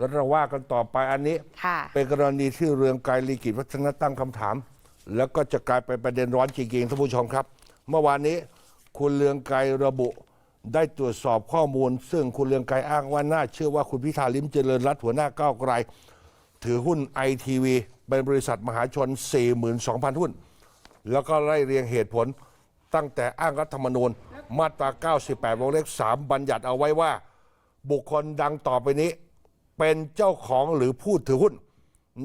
แล้วเราว่ากันต่อไปอันนี้ ค่ะ เป็นกรณีที่เรืองไกรลีกิจวัฒนะตั้งคำถาม แล้วก็จะกลายเป็นประเด็นร้อนจริงๆท่านผู้ชมครับ เมื่อวานนี้คุณเรืองไกรระบุ ได้ตรวจสอบข้อมูล ซึ่งคุณเรืองไกรอ้างว่าน่าเชื่อว่าคุณพิธาลิมเจริญรัตน์หัวหน้าก้าวไกล ถือหุ้นไอทีวีเป็นบริษัทมหาชน 42,000 หุ้น แล้วก็ไล่เรียงเหตุผลตั้งแต่อ้างรัฐธรรมนูญมาตรา 98 วงเล็บ3บัญญัติเอาไว้ว่า บุคคลดังต่อไปนี้ เป็นเจ้าของหรือผู้ถือหุ้น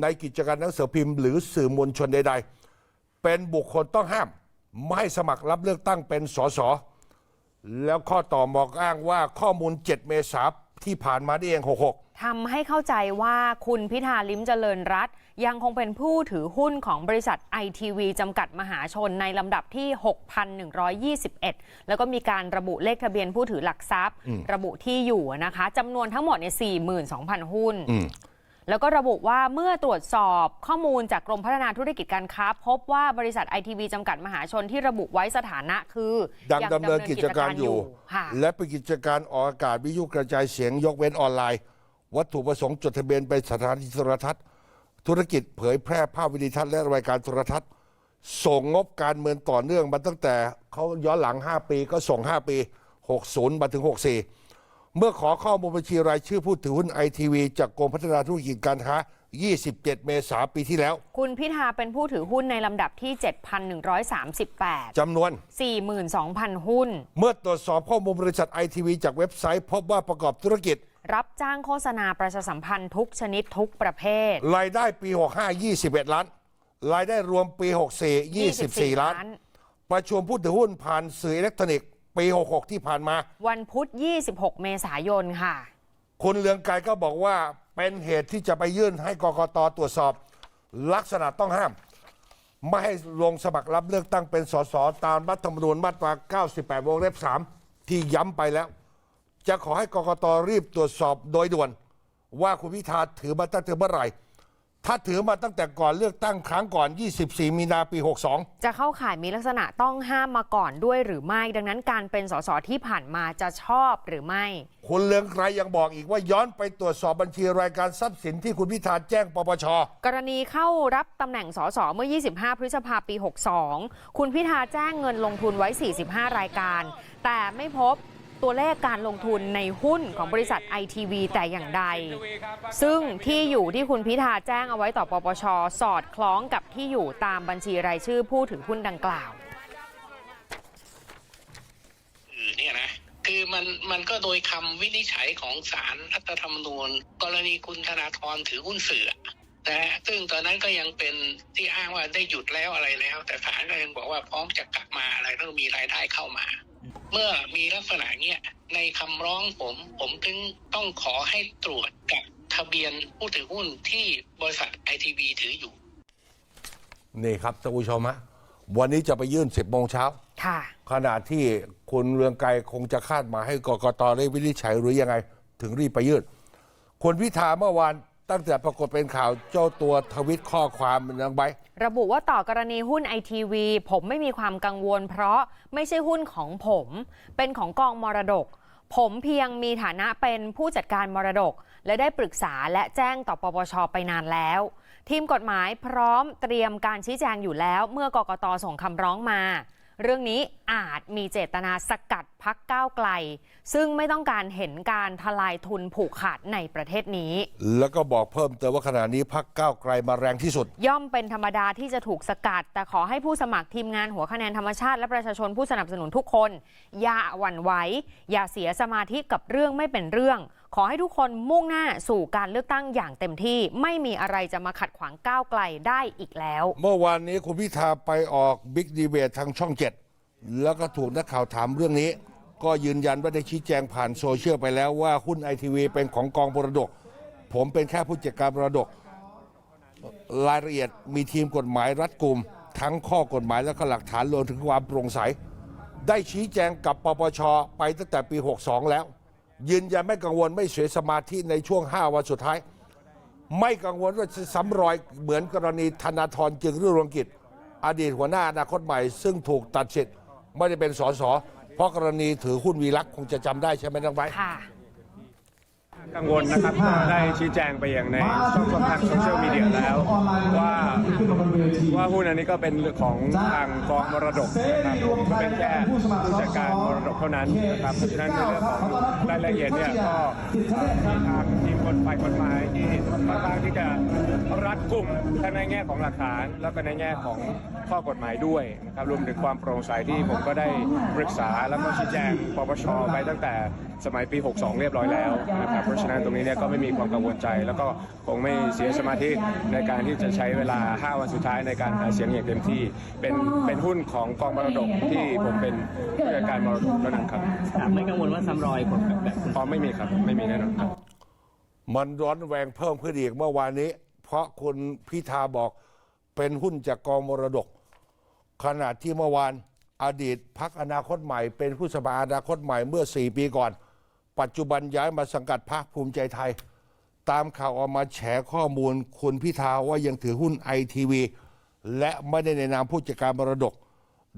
ในกิจการหนังสือพิมพ์หรือสื่อมวลชนใด ๆ เป็นบุคคลต้องห้าม ไม่สมัครรับเลือกตั้งเป็นสสแล้วข้อต่อมอกอ้างว่าข้อมูล 7 เมษาที่ผ่านมานี่เอง 66 ทำให้เข้าใจว่าคุณพิธาลิ้มเจริญรัตน์ยังคงเป็นผู้ถือหุ้นของบริษัทไอทีวีจำกัดมหาชนในลำดับที่ 6,121 แล้วก็มีการระบุเลขทะเบียนผู้ถือหลักทรัพย์ ระบุที่อยู่นะคะจำนวนทั้งหมดเนี่ย42,000 หุ้นอืมแล้วก็ระบุว่าเมื่อตรวจสอบข้อมูลจากกรมพัฒนาธุรกิจการค้า พบว่าบริษัทไอทีวีจำกัดมหาชนที่ระบุไว้สถานะคือดังดำเนินกิจการอยู่ค่ะและเป็นกิจการออกอากาศวิทยุกระจายเสียงยกเว้นออนไลน์ วัตถุประสงค์จดทะเบียนเป็นสถานีโทรทัศน์ ธุรกิจเผยแพร่ภาพวิดีทัศน์และรายการโทรทัศน์ ส่งงบการเมืองต่อเนื่องมาตั้งแต่เขาย้อนหลัง 5 ปีก็ส่ง 5 ปี 60 มาถึง 64 เมื่อขอข้อมูลบัญชีรายชื่อผู้ถือหุ้นไอทีวีจากกรมพัฒนาธุรกิจการค้า 27 เมษายนปีที่แล้ว คุณพิธาเป็นผู้ถือหุ้นในลำดับที่ 7,138 จำนวน 42,000 หุ้น เมื่อตรวจสอบข้อมูลบริษัทไอทีวีจากเว็บไซต์ พบว่าประกอบธุรกิจ รับจ้างโฆษณาประชาสัมพันธ์ทุกชนิดทุกประเภท รายได้ปี 65 21 ล้าน รายได้รวมปี 64 24 ล้าน ประชุมผู้ถือหุ้นผ่านสื่ออิเล็กทรอนิกส์ปี 66 ที่ผ่านมา วันพุธ 26 เมษายนค่ะ คุณเลืองไกรก็บอกว่าเป็นเหตุที่จะไปยื่นให้กกตตรวจสอบ ลักษณะต้องห้าม ไม่ให้ลงสมัครรับเลือกตั้งเป็นสสตามรัฐธรรมนูญมาตรา 98 วงเล็บ 3 ที่ย้ำไปแล้ว จะขอให้กกตรีบตรวจสอบโดยด่วน ว่าคุณพิธาถือมาตั้งแต่เมื่อไหร่ ถ้าถือมาตั้งแต่ก่อนเลือกตั้งครั้งก่อน 24 มีนาปี 62 จะเข้าข่ายมีลักษณะต้องห้ามมาก่อนด้วยหรือไม่ ดังนั้นการเป็นสสที่ผ่านมาจะชอบหรือไม่ คุณเลืองไกรยังบอกอีกว่าย้อนไปตรวจสอบบัญชีรายการทรัพย์สินที่คุณพิธาแจ้งปปช กรณีเข้ารับตำแหน่งสสเมื่อ 25 พฤษภาปี 62 คุณพิธาแจ้งเงินลงทุนไว้ 45 รายการ แต่ไม่พบ ตัวเลขการลงทุนในหุ้นของบริษัทไอทีวีแต่อย่างใด ซึ่งที่อยู่ที่คุณพิธาแจ้งเอาไว้ต่อปปช สอดคล้องกับที่อยู่ตามบัญชีรายชื่อผู้ถือหุ้นดังกล่าวอื่นเนี่ยนะคือมันมันก็โดยคำวินิจฉัยของศาลรัฐธรรมนูญ กรณีคุณธนาธรถือหุ้นสื่อนะฮะซึ่งตอนนั้นก็ยังเป็นที่อ้างว่าได้หยุดแล้วอะไรแล้ว แต่ศาลก็ยังบอกว่าพร้อมจะกลับมาอะไรต้องมีรายได้เข้ามา เมื่อมีลักษณะเนี้ยในคำร้องผม ผมถึงต้องขอให้ตรวจกับทะเบียนผู้ถือหุ้นที่บริษัทไอทีวีถืออยู่ นี่ครับท่านผู้ชมฮะวันนี้จะไปยื่น 10โมงเช้าค่ะ ขณะที่คุณเรืองไกรคงจะคาดหมายให้กกตได้วินิจฉัยหรือยังไง ถึงรีบไปยื่นคุณพิธาเมื่อวาน ตั้งแต่ปรากฏเป็นข่าวเจ้าตัวทวิตข้อความนางใบระบุว่าต่อกรณีหุ้นไอทีวีผมไม่มีความกังวล เพราะไม่ใช่หุ้นของผม เป็นของกองมรดก ผมเพียงมีฐานะเป็นผู้จัดการมรดก และได้ปรึกษาและแจ้งต่อปปชไปนานแล้ว ทีมกฎหมายพร้อมเตรียมการชี้แจงอยู่แล้ว เมื่อกกตส่งคำร้องมา เรื่องนี้อาจมีเจตนาสกัดพักก้าวไกล ซึ่งไม่ต้องการเห็นการทลายทุนผูกขาดในประเทศนี้ แล้วก็บอกเพิ่มเติมว่าขณะนี้พักก้าวไกลมาแรงที่สุด ย่อมเป็นธรรมดาที่จะถูกสกัด แต่ขอให้ผู้สมัครทีมงานหัวคะแนนธรรมชาติและประชาชนผู้สนับสนุนทุกคน อย่าหวั่นไหวอย่าเสียสมาธิกับเรื่องไม่เป็นเรื่อง ขอให้ทุกคนมุ่งหน้าสู่การเลือกตั้งอย่างเต็มที่ไม่มีอะไรจะมาขัดขวางก้าวไกลได้อีกแล้ว เมื่อวานนี้คุณพิธาไปออกบิ๊กดีเบตทางช่องเจ็ดแล้วก็ถูกนักข่าวถามเรื่องนี้ ก็ยืนยันว่าได้ชี้แจงผ่านโซเชียลไปแล้วว่าหุ้นไอทีวีเป็นของกองมรดก ผมเป็นแค่ผู้จัดการมรดก รายละเอียดมีทีมกฎหมายรัดกุม ทั้งข้อกฎหมายและก็หลักฐานรวมถึงความโปร่งใส ได้ชี้แจงกับปปชไปตั้งแต่ปี 62 แล้ว ยืนยันไม่กังวลไม่เสียสมาธิในช่วง 5 วันสุดท้าย ไม่กังวลว่าจะซ้ำรอยเหมือนกรณีธนาธรจึงรุ่งเรืองกิจ อดีตหัวหน้าอนาคตใหม่ ซึ่งถูกตัดสิทธิ์ไม่ได้เป็นสสเพราะกรณีถือหุ้นวีลักษ์คงจะจำได้ใช่ไหมน้องไบร์ท ค่ะ กังวลนะครับก็ได้ชี้แจงไปอย่างในช่องทางโซเชียลมีเดียแล้ว ว่าว่าหุ้นอันนี้ก็เป็นเรื่องของทางกองมรดกนะครับก็เป็นแค่ผู้จัดการมรดกเท่านั้นนะครับเพราะฉะนั้นในเรื่องของรายละเอียดเนี่ยก็มีทางทีมคนฝ่ายกฎหมายที่ค่อนข้างที่จะรัดกุมทั้งในแง่ของหลักฐาน แล้วก็ในแง่ของข้อกฎหมายด้วยนะครับรวมถึงความโปร่งใสที่ผมก็ได้ปรึกษาแล้วก็ชี้แจงปปชไปตั้งแต่สมัยปี 62 เรียบร้อยแล้วนะครับเพราะฉะนั้นตรงนี้เนี่ยก็ไม่มีความกังวลใจ แล้วก็คงไม่เสียสมาธิในการที่จะใช้เวลา 5 วันสุดท้ายในการหาเสียงอย่างเต็มที่เป็นเป็นหุ้นของกองมรดกที่ผมเป็นผู้จัดการมรดกเท่านั้นครับครับไม่กังวลว่าซ้ำรอยผลแบบอ๋อไม่มีครับไม่มีแน่นอนครับ มันร้อนแรงเพิ่มขึ้นอีกเมื่อวานนี้ เพราะคุณพิธาบอกเป็นหุ้นจากกองมรดก ขณะที่เมื่อวานอดีตพักอนาคตใหม่ เป็นผู้สมัครอนาคตใหม่เมื่อ 4 ปีก่อน ปัจจุบันย้ายมาสังกัดพรรคภูมิใจไทย ตามข่าวออกมาแฉข้อมูล คุณพิธาว่ายังถือหุ้นไอทีวีและไม่ได้ในนามผู้จัดการมรดก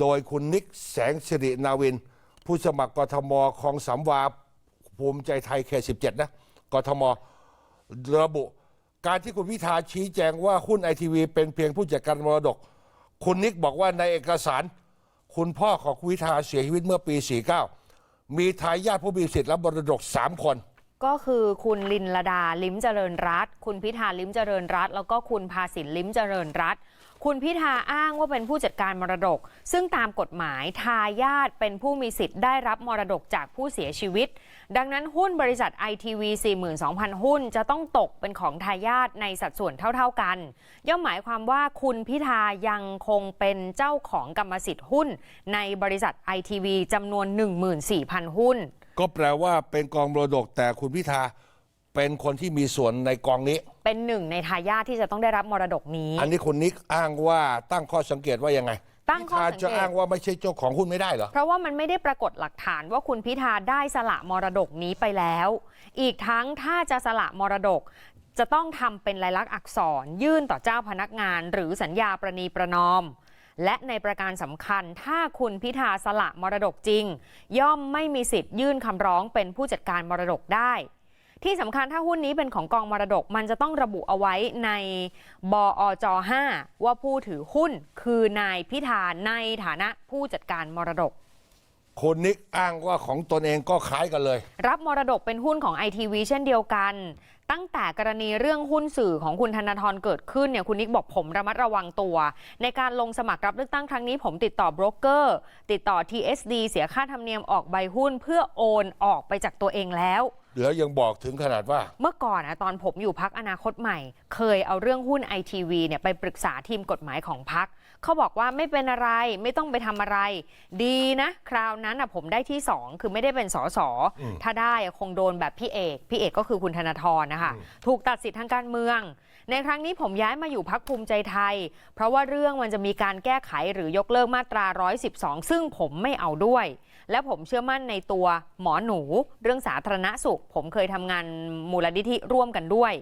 โดยคุณนิกแสงสิรินาวิน ผู้สมัครกทมคลองสามวาภูมิใจไทยเขต17 นะ กทมระบุ การที่คุณพิธาชี้แจงว่าหุ้นไอทีวีเป็นเพียงผู้จัดการมรดก คุณนิกบอกว่าในเอกสาร คุณพ่อของคุณพิธาเสียชีวิตเมื่อปี 49 มีทายาทผู้มีสิทธิ์รับมรดก 3 คน ก็คือคุณลินลดาลิ้มเจริญรัตน์คุณพิธาลิ้มเจริญรัตน์แล้วก็คุณภาสินลิ้มเจริญรัตน์ คุณพิธาอ้างว่าเป็นผู้จัดการมรดก ซึ่งตามกฎหมายทายาทเป็นผู้มีสิทธิ์ได้รับมรดกจากผู้เสียชีวิต ดังนั้นหุ้นบริษัทไอทีวี42,000 หุ้น จะต้องตกเป็นของทายาทในสัดส่วนเท่า ๆกัน ย่อมหมายความว่าคุณพิธายังคงเป็นเจ้าของกรรมสิทธิ์หุ้น ในบริษัทไอทีวีจำนวน 14,000 หุ้น ก็แปลว่าเป็นกองมรดกแต่คุณพิธาเป็นคนที่มีส่วนในกองนี้ เป็นหนึ่งในทายาทที่จะต้องได้รับมรดกนี้ อันนี้คุณนิกอ้างว่าตั้งข้อสังเกตว่ายังไงตั้งข้อสังเกตพิธาจะอ้างว่าไม่ใช่เจ้าของหุ้นไม่ได้เหรอ เพราะว่ามันไม่ได้ปรากฏหลักฐานว่าคุณพิธาได้สละมรดกนี้ไปแล้ว อีกทั้งถ้าจะสละมรดก จะต้องทำเป็นลายลักษณ์อักษร ยื่นต่อเจ้าพนักงาน หรือสัญญาประนีประนอม และในประการสำคัญถ้าคุณพิธาสละมรดกจริง ย่อมไม่มีสิทธิ์ยื่นคำร้องเป็นผู้จัดการมรดกได้ ที่สำคัญถ้าหุ้นนี้เป็นของกองมรดก มันจะต้องระบุเอาไว้ในบอจ5ว่าผู้ถือหุ้นคือนายพิธาในฐานะผู้จัดการมรดกคุณนิกอ้างว่าของตนเองก็คล้ายกันเลย รับมรดกเป็นหุ้นของไอทีวีเช่นเดียวกัน ตั้งแต่กรณีเรื่องหุ้นสื่อของคุณธนาธรเกิดขึ้นเนี่ยคุณนิกบอกผมระมัดระวังตัว ในการลงสมัครรับเลือกตั้งครั้งนี้ผมติดต่อโบรกเกอร์ ติดต่อ TSD เสียค่าธรรมเนียมออกใบหุ้นเพื่อโอนออกไปจากตัวเองแล้ว แล้วยังบอกถึงขนาดว่า เมื่อก่อนนะตอนผมอยู่พักอนาคตใหม่ เคยเอาเรื่องหุ้นไอทีวีเนี่ยไปปรึกษาทีมกฎหมายของพัก เขาบอกว่าไม่เป็นอะไรไม่ต้องไปทำอะไร ดีนะ คราวนั้นนะผมได้ที่สองคือไม่ได้เป็นสอสอถ้าได้อะคงโดนแบบพี่เอก พี่เอกก็คือคุณธนาธรนะคะ ถูกตัดสิทธิ์ทางการเมือง ในครั้งนี้ผมย้ายมาอยู่พักภูมิใจไทย เพราะว่าเรื่องมันจะมีการแก้ไขหรือยกเลิกมาตรา 112 ซึ่งผมไม่เอาด้วย และผมเชื่อมั่นในตัวหมอหนู เรื่องสาธารณสุข ผมเคยทำงานมูลนิธิร่วมกันด้วย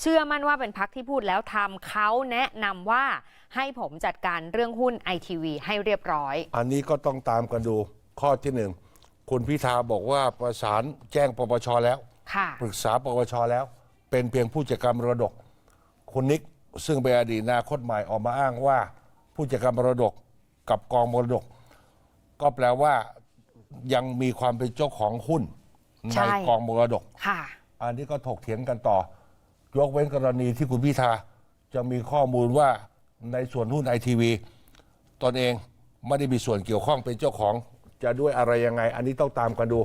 เชื่อมั่นว่าเป็นพักที่พูดแล้วทำเขาแนะนำว่าให้ผมจัดการเรื่องหุ้นไอทีวีให้เรียบร้อย อันนี้ก็ต้องตามกันดูข้อที่หนึ่งคุณพิธาบอกว่าประสานแจ้งปปชแล้วค่ะปรึกษาปปชแล้ว เป็นเพียงผู้จัดการมรดก คุณนิกซึ่งเป็นอดีตอนาคตใหม่ออกมาอ้างว่า ผู้จัดการมรดกกับกองมรดก ก็แปลว่า ยังมีความเป็นเจ้าของหุ้นใช่ ในกองมรดก ค่ะ อันนี้ก็ถกเถียงกันต่อ ยกเว้นกรณีที่คุณพิธาจะมีข้อมูลว่าในส่วนหุ้นไอทีวีตนเองไม่ได้มีส่วนเกี่ยวข้องเป็นเจ้าของ จะด้วยอะไรยังไง อันนี้ต้องตามกันดู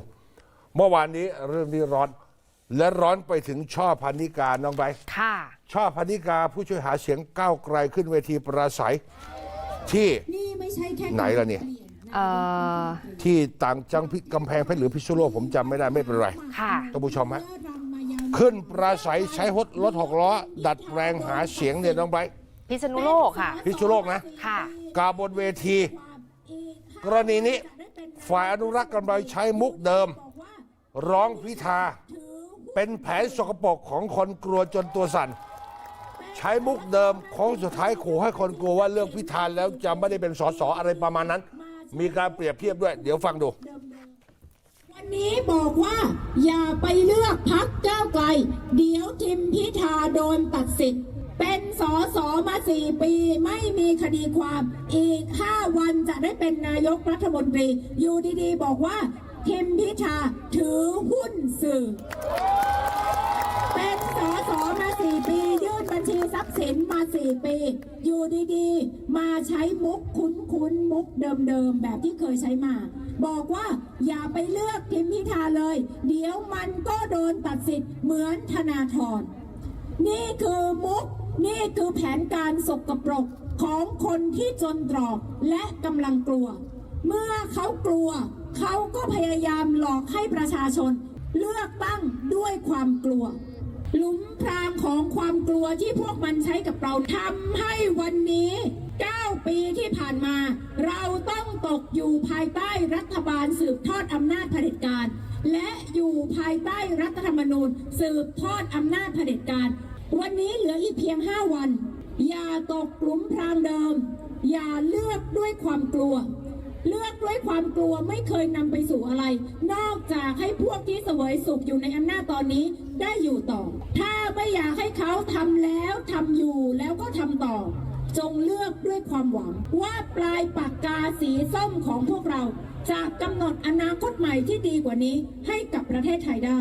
เมื่อวานนี้เรื่องนี้ร้อน และร้อนไปถึงช่อพันนิกาน้องไบร์ท ค่ะ ช่อพันนิกาผู้ช่วยหาเสียงก้าวไกลขึ้นเวทีปราศัย ที่ นี่ไม่ใช่แค่ไหนล่ะเนี่ย เอ่อที่ต่างจังพิกำแพงเพชรหรือพิษณุโลกผมจำไม่ได้ไม่เป็นไรค่ะท่านผู้ชมฮะขึ้นปราศัยใช้รถรถหกล้อ ดัดแปลงหาเสียงเนี่ยน้องไบร์ทพิษณุโลกค่ะ พิษณุโลกนะ ค่ะ กล่าวบนเวที กรณีนี้ ฝ่ายอนุรักษ์กำลังใช้มุกเดิม ร้องพิธา เป็นแผนสกปรกของคนกลัวจนตัวสั่น ใช้มุกเดิมของสุดท้ายขู่ให้คนกลัวว่าเรื่องพิธาแล้วจะไม่ได้เป็นสสอะไรประมาณนั้น มีการเปรียบเทียบด้วย เดี๋ยวฟังดู วันนี้บอกว่า อย่าไปเลือกพักเก้าไกล เดี๋ยวทิมพิธาโดนตัดสิทธิ์ เป็นสอสอมาสี่ปีไม่มีคดีความ อีกห้าวันจะได้เป็นนายกรัฐมนตรี อยู่ดีๆ บอกว่าทิมพิธาถือหุ้นสื่อ เป็นสอสอมาสี่ปี ยื่นบัญ ชีทรัพย์สินมาสี่ปี อยู่ดีๆ มาใช้มุกคุ้นๆมุกเดิมๆ แบบที่เคยใช้มา บอกว่าอย่าไปเลือกทิมพิธาเลย เดี๋ยวมันก็โดนตัดสิทธิ์เหมือนธนาธรนี่คือมุก นี่คือแผนการสกปรกของคนที่จนตรอกและกำลังกลัว เมื่อเขากลัว เขาก็พยายามหลอกให้ประชาชน เลือกตั้งด้วยความกลัว หลุมพรางของความกลัวที่พวกมันใช้กับเราทำให้วันนี้ 9 ปีที่ผ่านมา เราต้องตกอยู่ภายใต้รัฐบาลสืบทอดอำนาจเผด็จการ และอยู่ภายใต้รัฐธรรมนูญ สืบทอดอำนาจเผด็จการ วันนี้เหลืออีกเพียง 5 วัน อย่าตกหลุมพรางเดิม อย่าเลือกด้วยความกลัว เลือกด้วยความกลัวไม่เคยนำไปสู่อะไร นอกจากให้พวกที่เสวยสุขอยู่ในอำนาจตอนนี้ได้อยู่ต่อ ถ้าไม่อยากให้เขาทำแล้วทำอยู่แล้วก็ทำต่อ จงเลือกด้วยความหวัง ว่าปลายปากกาสีส้มของพวกเรา จะกำหนดอนาคตใหม่ที่ดีกว่านี้ให้กับประเทศไทยได้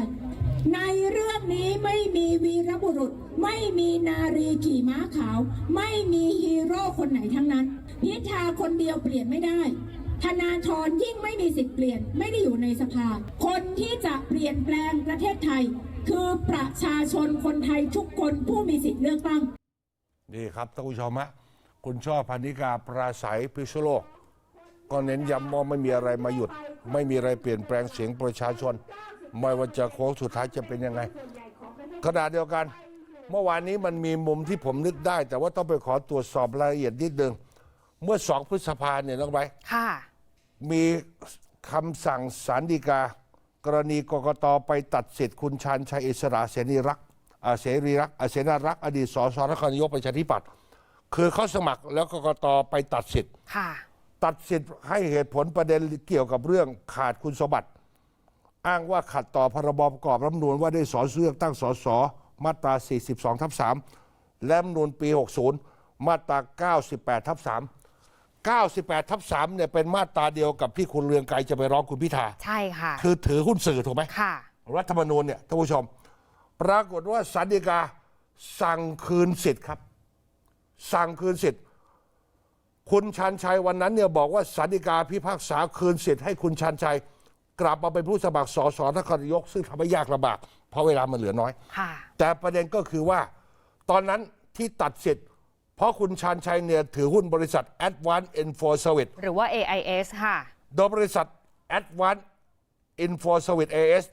ในเรื่องนี้ไม่มีวีรบุรุษ ไม่มีนารีขี่ม้าขาว ไม่มีฮีโร่คนไหนทั้งนั้น พิธาคนเดียวเปลี่ยนไม่ได้ ธนาธรยิ่งไม่มีสิทธิ์เปลี่ยนไม่ได้อยู่ในสภา คนที่จะเปลี่ยนแปลงประเทศไทย คือประชาชนคนไทยทุกคนผู้มีสิทธิ์เลือกตั้งนี่ครับท่านผู้ชมฮะคุณช่อพันิกาปราศัยพิษณุโลก ก็เน้นย้ำว่าไม่มีอะไรมาหยุด ไม่มีอะไรเปลี่ยนแปลงเสียงประชาชน ไม่ว่าจะโค้งสุดท้ายจะเป็นยังไงขณะเดียวกัน เมื่อวานนี้มันมีมุมที่ผมนึกได้ แต่ว่าต้องไปขอตรวจสอบรายละเอียดนิดนึงเมื่อสองพฤษภาเนี่ยน้องไบร์ทค่ะ มีคำสั่งสารดีกา กรณีกกตไปตัดสิทธิ์คุณชาญชัยอิสระเสรีรักษ์อ่าเสรีรักษ์อ่าเสนารักษ์อดีตสสนครนายกประชาธิปัตย์คือเขาสมัครแล้วกกตไปตัดสิทธิ์ค่ะตัดสิทธิ์ให้เหตุผลประเด็นเกี่ยวกับเรื่องขาดคุณสมบัติ อ้างว่าขัดต่อพรบประกอบรัฐธรรมนูญว่าได้สอเลือกตั้งสสมาตรา 42 ทับ 3 และรัฐธรรมนูญปี 60 มาตรา 98 ทับ 3 98ทับ3เนี่ยเป็นมาตราเดียวกับที่คุณเรืองไกรจะไปร้องคุณพิธา ใช่ค่ะ คือถือหุ้นสื่อถูกไหมค่ะ รัฐธรรมนูญเนี่ยท่านผู้ชม ปรากฏว่าสันติกาสั่งคืนสิทธิ์ครับ สั่งคืนสิทธิ์ คุณชันชัยวันนั้นเนี่ยบอกว่าสันติกาพิพากษาคืนสิทธิ์ให้คุณชันชัย กลับมาเป็นผู้สมัครสสนครนายก ซึ่งทำให้ยากลำบากเพราะเวลามันเหลือน้อย ค่ะ แต่ประเด็นก็คือว่า ตอนนั้นที่ตัดสิทธิ์ เพราะคุณชันชัยเนี่ยถือหุ้นบริษัท Advanced Info Service หรือว่า AIS ค่ะ โดยบริษัท Advanced Info Service AS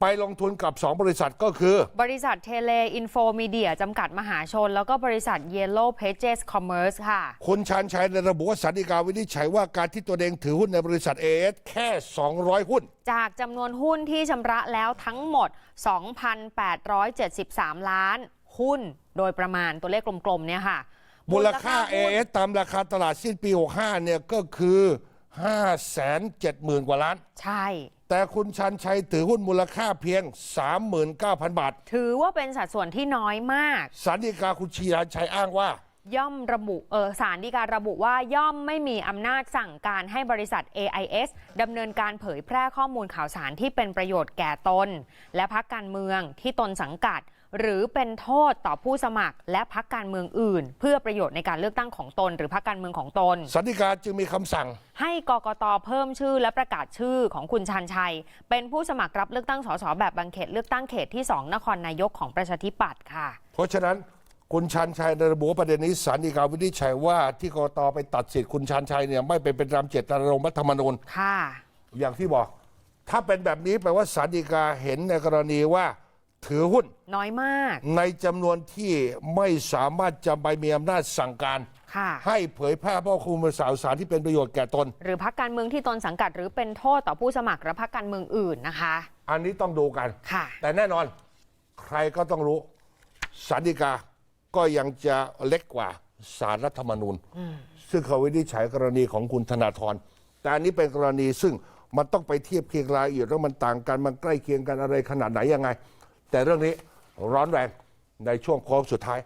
ไปลงทุนกับ 2 บริษัทก็คือ บริษัทเทเลอินโฟมีเดียจำกัดมหาชน แล้วก็บริษัท Yellow Pages Commerce ค่ะ คุณชานชัยระบุว่าสันติกาวินิจฉัยว่าการที่ตัวเองถือหุ้นในบริษัท AS แค่ 200 หุ้น จากจำนวนหุ้นที่ชำระแล้วทั้งหมด 2,873 ล้านหุ้น โดยประมาณตัวเลขกลมๆเนี่ยค่ะ มูลค่าหุ้น AS ตามราคาตลาดสิ้นปี 65 เนี่ยก็คือ 570,000 กว่าล้าน ใช่ แต่คุณชันชัยถือหุ้นมูลค่าเพียง 39,000 บาท ถือว่าเป็นสัดส่วนที่น้อยมากสันติกาคุณชีรันชัยอ้างว่า ย่อมระบุเออสารดีการระบุว่าย่อมไม่มีอำนาจสั่งการให้บริษัท AIS ดำเนินการเผยแพร่ข้อมูลข่าวสารที่เป็นประโยชน์แก่ตน และพักการเมืองที่ตนสังกัด หรือเป็นโทษต่อผู้สมัครและพักการเมืองอื่น เพื่อประโยชน์ในการเลือกตั้งของตน หรือพักการเมืองของตน สันติกาจึงมีคำสั่ง ให้กกตเพิ่มชื่อและประกาศชื่อของคุณชันชัย เป็นผู้สมัครรับเลือกตั้งสสแบบบางเขตเลือกตั้งเขตที่ 2 นครนายกของประชาธิปัตย์ค่ะ เพราะฉะนั้นคุณชันชัยระบุว่าประเด็นนี้สันติกาวินิจฉัยว่าที่กกตไปตัดสิทธิ์คุณชันชัยเนี่ยไม่เป็นไปตามเจตนารมณ์รัฐธรรมนูญค่ะ อย่างที่บอก ถ้าเป็นแบบนี้แปลว่าสันติกาเห็นในกรณีว่า ถือหุ้น น้อยมาก ในจำนวนที่ไม่สามารถจะใบมีอำนาจสั่งการให้เผยแพร่ข้อมูลข่าวสารที่เป็นประโยชน์แก่ตน หรือพักการเมืองที่ตนสังกัดหรือเป็นโทษต่อผู้สมัครหรือพักการเมืองอื่นนะคะ อันนี้ต้องดูกันแต่แน่นอนใครก็ต้องรู้สารดีกาก็ยังจะเล็กกว่าสารรัฐธรรมนูญ ซึ่งเขาวินิจฉัยกรณีของคุณธนาธรแต่อันนี้เป็นกรณีซึ่งมันต้องไปเทียบเคียงรายละเอียดว่ามันต่างกันมันใกล้เคียงกันอะไรขนาดไหนยังไง แต่เรื่องนี้ร้อนแรงในช่วงโค้งสุดท้าย